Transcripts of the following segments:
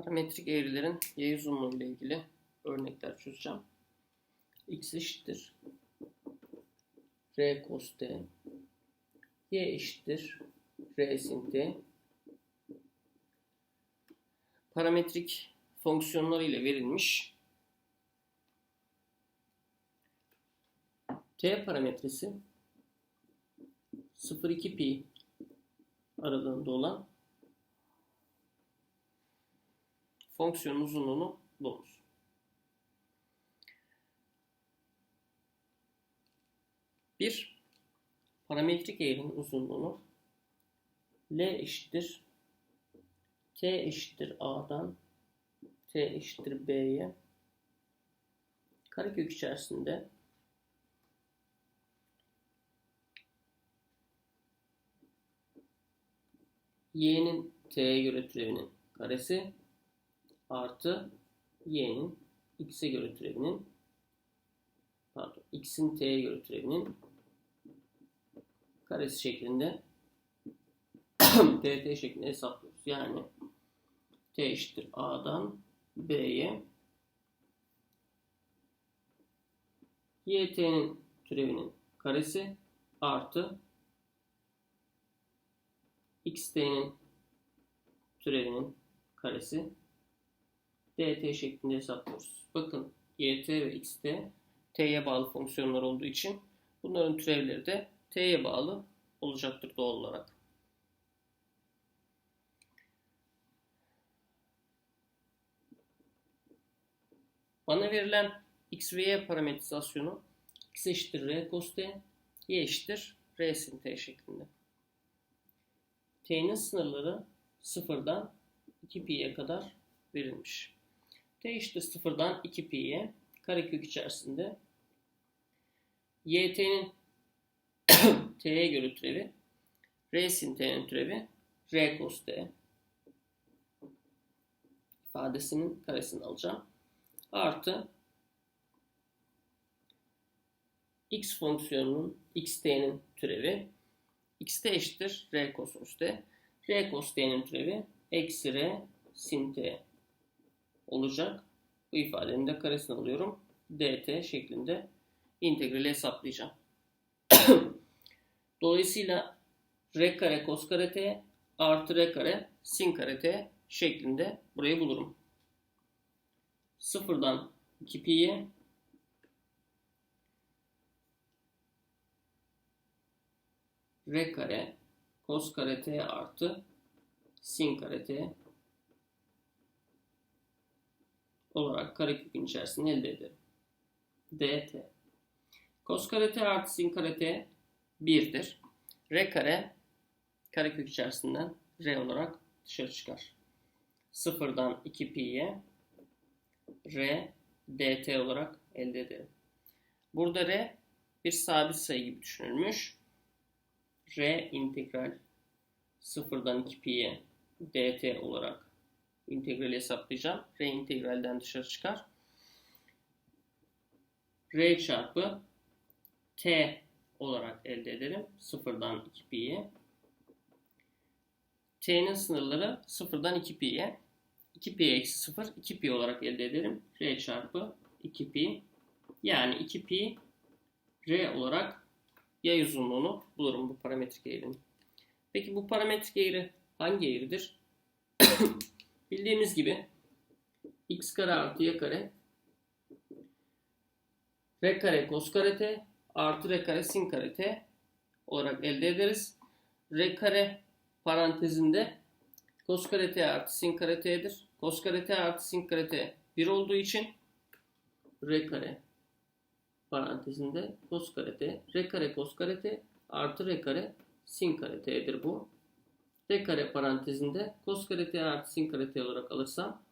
Parametrik eğrilerin y uzunluğu ile ilgili örnekler çözeceğim. x eşittir r cos t y eşittir r sin t parametrik fonksiyonları ile verilmiş t parametresi 0,2 pi aralığında olan fonksiyonun uzunluğunu bulunuz. Bir parametrik eğrinin uzunluğunu L eşittir T eşittir A'dan T eşittir B'ye karekök içerisinde y'nin t'ye göre türevinin karesi artı y'nin x'e göre türevinin pardon x'in t'ye göre türevinin karesi şeklinde dt şeklinde hesaplıyoruz. Yani t eşittir a'dan b'ye yt'nin türevinin karesi artı xt'nin türevinin karesi dt şeklinde hesaplıyoruz. Bakın yt ve xt t'ye bağlı fonksiyonlar olduğu için bunların türevleri de t'ye bağlı olacaktır doğal olarak. Bana verilen x ve y parametrizasyonu x eşittir r cos t, y eşittir r sin t şeklinde. t'nin sınırları sıfırdan 2 pi'ye kadar verilmiş. T eşittir sıfırdan 2 pi'ye karekök içerisinde yt'nin t'ye göre türevi r sin t'nin türevi r cos t ifadesinin karesini alacağım. Artı x fonksiyonunun xt'nin türevi xt eşittir r kosinüs t. r cos t'nin türevi eksi r sin t olacak. Bu ifadenin de karesini alıyorum. dt şeklinde integrali hesaplayacağım. Dolayısıyla r kare cos kare t artı r kare sin kare t şeklinde burayı bulurum. Sıfırdan 2 pi'ye r kare cos kare t artı sin kare t olarak karekökün içerisinde elde ederim. dt. Cos kare t artı sin kare t 1'dir. R kare karekök içerisinden R olarak dışarı çıkar. Sıfırdan 2 pi'ye R dt olarak elde ederim. Burada R bir sabit sayı gibi düşünülmüş. R integral sıfırdan 2 pi'ye dt olarak integrali hesaplayacağım. R integralden dışarı çıkar. R çarpı t olarak elde ederim. Sıfırdan 2 pi'ye. T'nin sınırları sıfırdan 2 pi'ye. 2 pi eksi 0 2 pi olarak elde ederim. R çarpı 2 pi. Yani 2 pi R olarak yay uzunluğunu bulurum bu parametrik eğrinin. Peki bu parametrik eğri hangi eğridir? Bildiğimiz gibi x kare artı y kare r kare cos kare t artı r kare sin kare t olarak elde ederiz. r kare parantezinde cos kare t artı sin kare t'dir. Cos kare t artı sin kare t 1 olduğu için r kare parantezinde cos kare t, r kare cos kare t artı r kare sin kare t'dir bu. R kare parantezinde cos kare t artı sin kare t olarak alırsam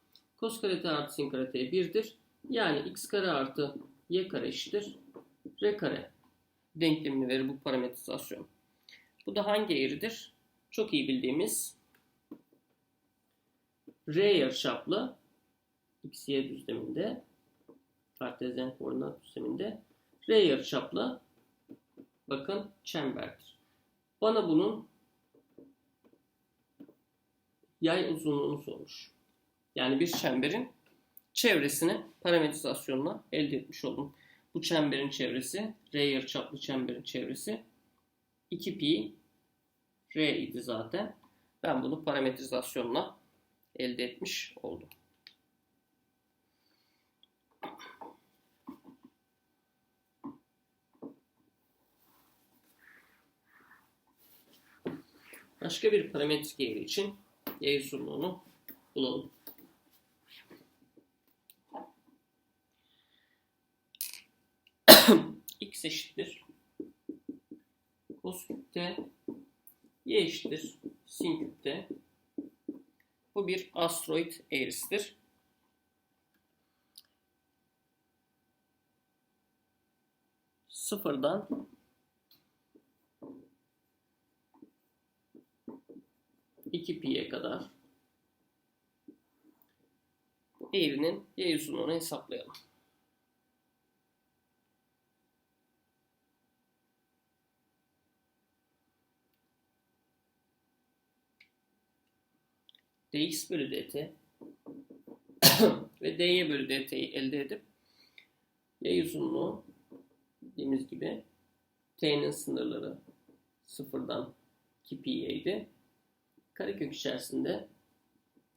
cos kare t artı sin kare t 1'dir. Yani x kare artı y kare eşittir r kare denklemini verir bu parametrizasyon. Bu da hangi eğridir? Çok iyi bildiğimiz R yarıçaplı x, y düzleminde kartezyen koordinat düzleminde R yarıçaplı bakın çemberdir. Bana bunun yay uzunluğunu sormuş. Yani bir çemberin çevresini parametrizasyonla elde etmiş oldum. Bu çemberin çevresi, R yarıçaplı çemberin çevresi 2pi R idi zaten. Ben bunu parametrizasyonla elde etmiş oldum. Başka bir parametrik eğri için yay uzunluğunu bulalım. x eşittir cos küpte y eşittir sin küpte. Bu bir asteroid eğrisidir. Sıfırdan 2 pi'ye kadar bu eğrinin y uzunluğunu hesaplayalım. dx bölü dt ve dy bölü dt'yi elde edip y uzunluğu dediğimiz gibi t'nin sınırları sıfırdan 2 pi'yeydi. Karekök içerisinde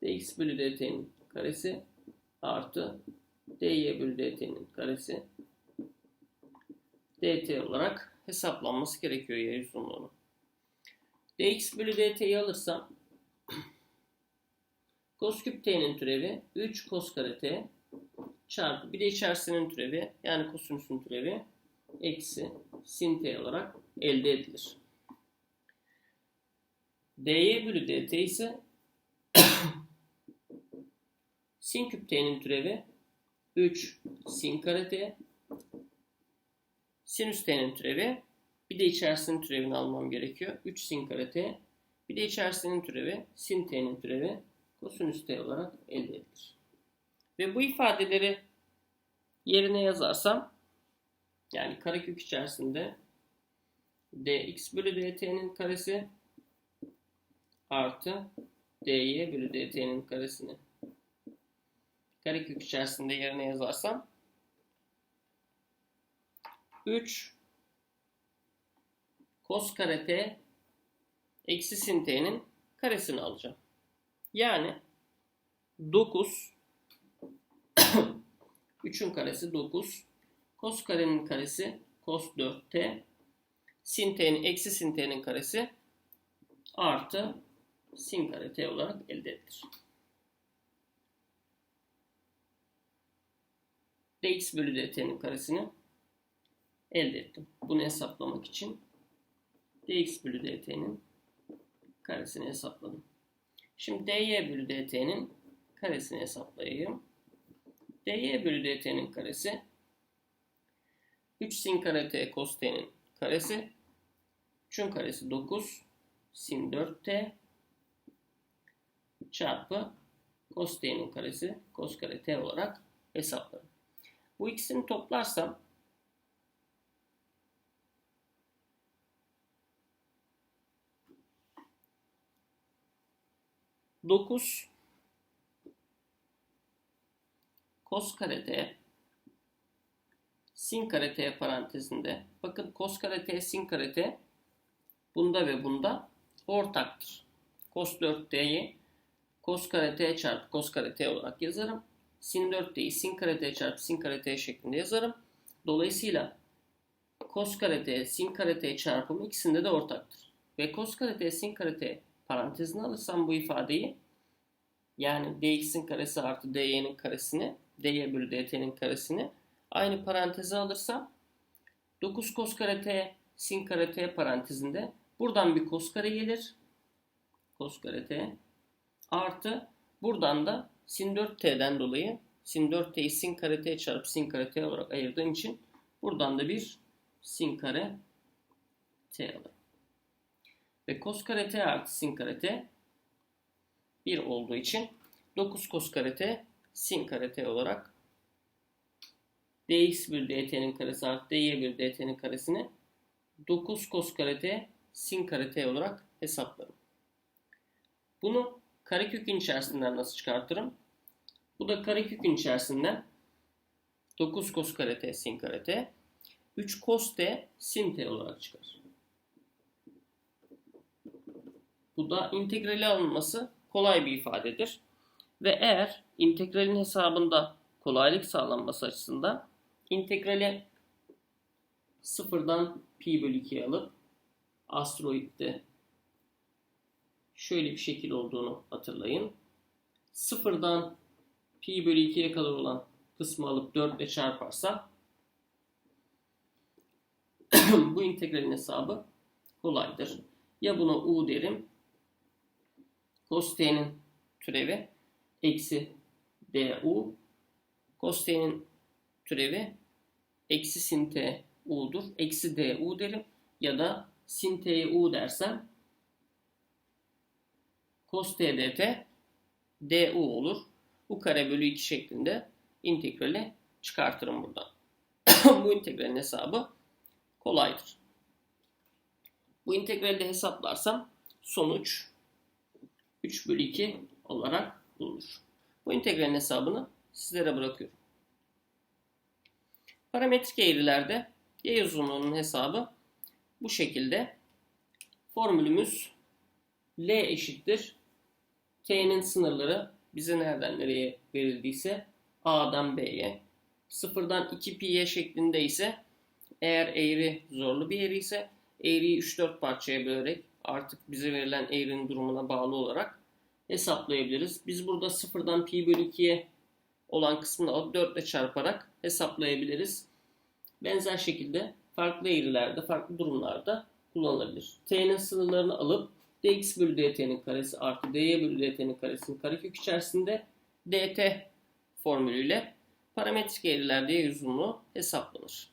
dx bölü dt'nin karesi artı dy bölü dt'nin karesi dt olarak hesaplanması gerekiyor y uzunluğunu. dx bölü dt'yi alırsam Cos küp t'nin türevi 3 cos kare t çarpı bir de içerisinin türevi yani kosinüsün türevi eksi sin t olarak elde edilir. Dy bölü dt ise sin küp t'nin türevi 3 sin kare t sinüs t'nin türevi bir de içerisinin türevini almam gerekiyor. 3 sin kare t bir de içerisinin türevi sin t'nin türevi kosinüs t olarak elde edilir. Ve bu ifadeleri yerine yazarsam yani karekök içerisinde dx bölü dt'nin karesi artı dy bölü dt'nin karesini karekök içerisinde yerine yazarsam 3 cos kare t eksi sin t'nin karesini alacağım. Yani 9 3'ün karesi 9 cos karenin karesi cos 4t sin t'nin eksi sin t'nin karesi artı sin kare t olarak elde edilir. dx bölü dt'nin karesini elde ettim. Bunu hesaplamak için dx bölü dt'nin karesini hesapladım. Şimdi dy bölü dt'nin karesini hesaplayayım. dy bölü dt'nin karesi 3 sin kare t cos t'nin karesi 3'ün karesi 9 sin 4t çarpı cos t'nin karesi cos kare t olarak hesaplarım. Bu ikisini toplarsam 9 cos kare t sin kare t parantezinde bakın cos kare t sin kare t bunda ve bunda ortaktır. Cos 4t'yi cos kare t çarpı cos kare t olarak yazarım. Sin 4t'yi sin kare t çarpı sin kare t şeklinde yazarım. Dolayısıyla cos kare t sin kare t çarpımı ikisinde de ortaktır. Ve cos kare t sin kare t parantezine alırsam bu ifadeyi yani dx'in karesi artı dy'nin karesini dy bölü dt'nin karesini aynı paranteze alırsam 9 cos kare t sin kare t parantezinde buradan bir cos kare gelir. Cos kare t artı buradan da sin 4t'den dolayı sin 4t'yi sin kare t çarpı sin kare t olarak ayırdığım için buradan da bir sin kare t alırım. Ve cos kare t artı sin kare t 1 olduğu için 9 cos kare t sin kare t olarak dx bölü dt'nin karesi artı dy bölü dt'nin karesini 9 cos kare t sin kare t olarak hesaplarım. Bunu karekökün içerisinden nasıl çıkartırım? Bu da karekökün içerisinden 9 kos kare t sin kare t 3 kos t sin t olarak çıkar. Bu da integrali alınması kolay bir ifadedir. Ve eğer integralin hesabında kolaylık sağlanması açısından integrali sıfırdan pi bölü 2'ye alıp asteroitte şöyle bir şekil olduğunu hatırlayın. Sıfırdan pi bölü 2'ye kadar olan kısmı alıp 4 ile çarparsak bu integralin hesabı kolaydır. Ya buna u derim cos t'nin türevi eksi du cos t'nin türevi eksi sin t u'dur. Eksi du derim ya da sin t'ye u dersem cos t dt du olur. Bu kare bölü 2 şeklinde integrali çıkartırım buradan. Bu integralin hesabı kolaydır. Bu integrali de hesaplarsam sonuç 3 bölü 2 olarak bulunur. Bu integralin hesabını sizlere bırakıyorum. Parametrik eğrilerde y uzunluğunun hesabı bu şekilde. Formülümüz L eşittir. T'nin sınırları bize nereden nereye verildiyse A'dan B'ye. Sıfırdan 2 pi'ye şeklinde ise eğer eğri zorlu bir eğri ise eğriyi 3-4 parçaya bölerek artık bize verilen eğrinin durumuna bağlı olarak hesaplayabiliriz. Biz burada sıfırdan pi bölü 2'ye olan kısmını alıp 4 ile çarparak hesaplayabiliriz. Benzer şekilde farklı eğrilerde, farklı durumlarda kullanılabilir. T'nin sınırlarını alıp dx bölü dt'nin karesi artı dy bölü dt'nin karesinin karekök içerisinde dt formülüyle parametrik eğrilerde uzunluğu hesaplanır.